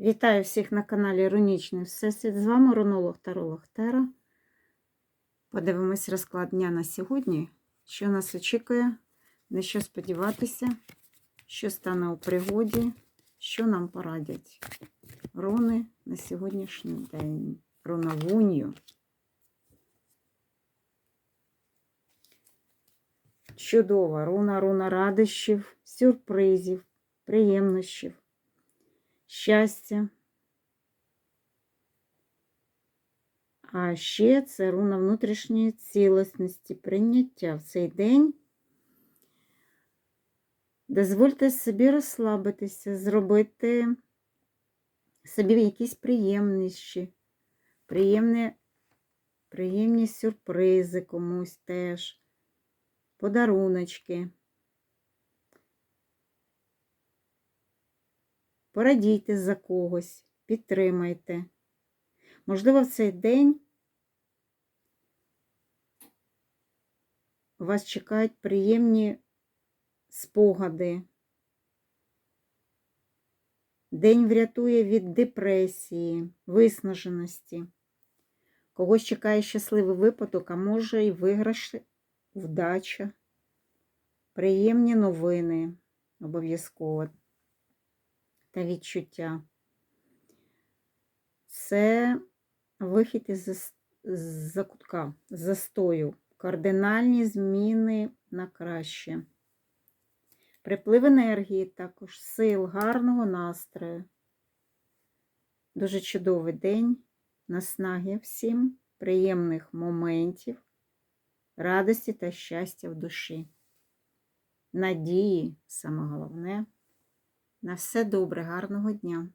Вітаю всіх на каналі Рунічний Всесвіт. З вами рунолог Таролог Тера. Подивимось розклад дня на сьогодні. Що нас очікує, на що сподіватися, що стане у пригоді, що нам порадять. Руни на сьогоднішній день. Рунавунью. Чудова руна, руна радощів, сюрпризів, приємнощів щастя. А ще це руна внутрішньої цілісності, прийняття в цей день. Дозвольте собі розслабитися, зробити собі якісь приємніші, приємні, приємні сюрпризи комусь теж, подаруночки. Порадійте за когось, підтримайте. Можливо, в цей день вас чекають приємні спогади. День врятує від депресії, виснаженості. Когось чекає щасливий випадок, а може і виграш, вдача, приємні новини обов'язково відчуття. Це вихід із закутка, застою, кардинальні зміни на краще. Приплив енергії, також сил, гарного настрою. Дуже чудовий день, наснаги всім, приємних моментів, радості та щастя в душі. Надії, саме головне. На все добре, гарного дня!